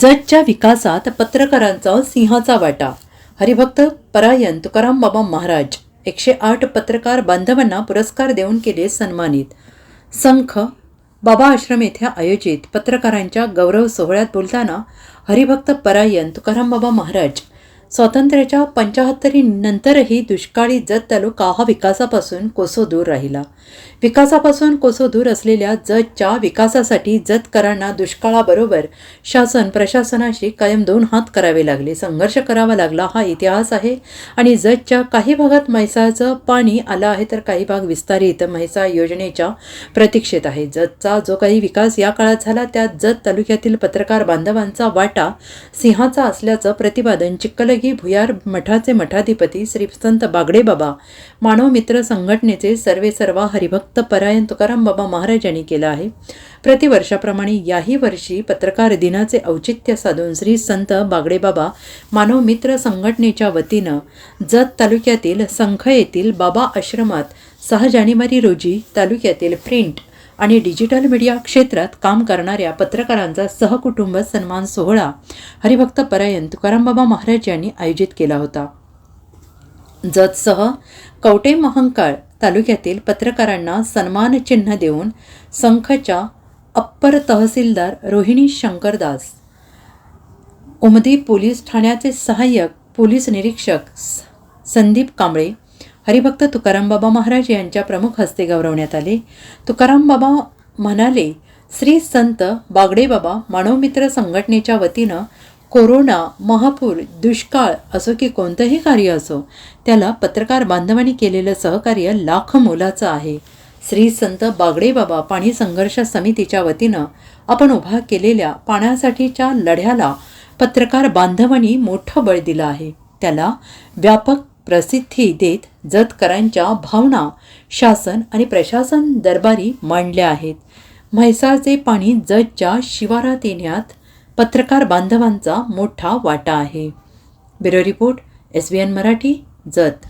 जतच्या विकासात पत्रकारांचा सिंहाचा वाटा. हरिभक्त परायण तुकाराम बाबा महाराज एकशे आठ पत्रकार बांधवांना पुरस्कार देऊन केले सन्मानित. संख बाबा आश्रम येथे आयोजित पत्रकारांच्या गौरव सोहळ्यात बोलताना हरिभक्त परायण तुकाराम बाबा महाराज स्वातंत्र्याच्या पंचाहत्तरी नंतरही दुष्काळी जत तालुका हा विकासापासून कोसो दूर राहिला. विकासापासून कोसो दूर असलेल्या जतच्या विकासासाठी जतकरांना दुष्काळाबरोबर शासन प्रशासनाशी कायम दोन हात करावे लागले. संघर्ष करावा लागला हा इतिहास आहे आणि जतच्या काही भागात म्हैसाचं पाणी आलं आहे तर काही भाग विस्तारित म्हैसा योजनेच्या प्रतीक्षेत आहे. जतचा जो काही विकास या काळात झाला त्यात जत तालुक्यातील पत्रकार बांधवांचा वाटा सिंहाचा असल्याचं प्रतिपादन चिक्कलगी भुयार मठाचे मठाधिपती श्री संत बागडे बाबा मानव मित्र संघटनेचे सर्वे सर्वा हरिभक्त परायण तुकाराम बाबा महाराज यांनी केलं आहे. प्रतिवर्षाप्रमाणे याही वर्षी पत्रकार दिनाचे औचित्य साधून श्री संत बागडे बाबा मानव मित्र संघटनेच्या वतीनं जत तालुक्यातील संख येथील बाबा आश्रमात सहा जानेवारी रोजी तालुक्यातील प्रिंट आणि डिजिटल मीडिया क्षेत्रात काम करणाऱ्या पत्रकारांचा सहकुटुंब सन्मान सोहळा हरिभक्त परायण तुकारामबाबा महाराज यांनी आयोजित केला होता. जतसह कवटे महंकाळ तालुक्यातील पत्रकारांना सन्मान चिन्ह देऊन संखच्या अप्पर तहसीलदार रोहिणी शंकरदास उमदी पोलीस ठाण्याचे सहाय्यक पोलीस निरीक्षक स- संदीप कांबळे हरिभक्त तुकाराम बाबा महाराज यांच्या प्रमुख हस्ते गौरवण्यात आले. तुकारामबाबा म्हणाले श्री संत बागडे बाबा मानवमित्र संघटनेच्या वतीनं कोरोना महापूर दुष्काळ असो की कोणतंही कार्य असो त्याला पत्रकार बांधवांनी केलेलं सहकार्य लाख मोलाचं आहे. श्री संत बागडे बाबा पाणी संघर्ष समितीच्या वतीनं आपण उभा केलेल्या पाण्यासाठीच्या लढ्याला पत्रकार बांधवांनी मोठं बळ दिलं आहे. त्याला व्यापक प्रसिद्धी देत जतकरांच्या भावना शासन आणि प्रशासन दरबारी मांडल्या आहेत. म्हैसाळचे पाणी जतच्या शिवारात येण्यात पत्रकार बांधवांचा मोठा वाटा आहे. Bureau report S B N Marathi Jath.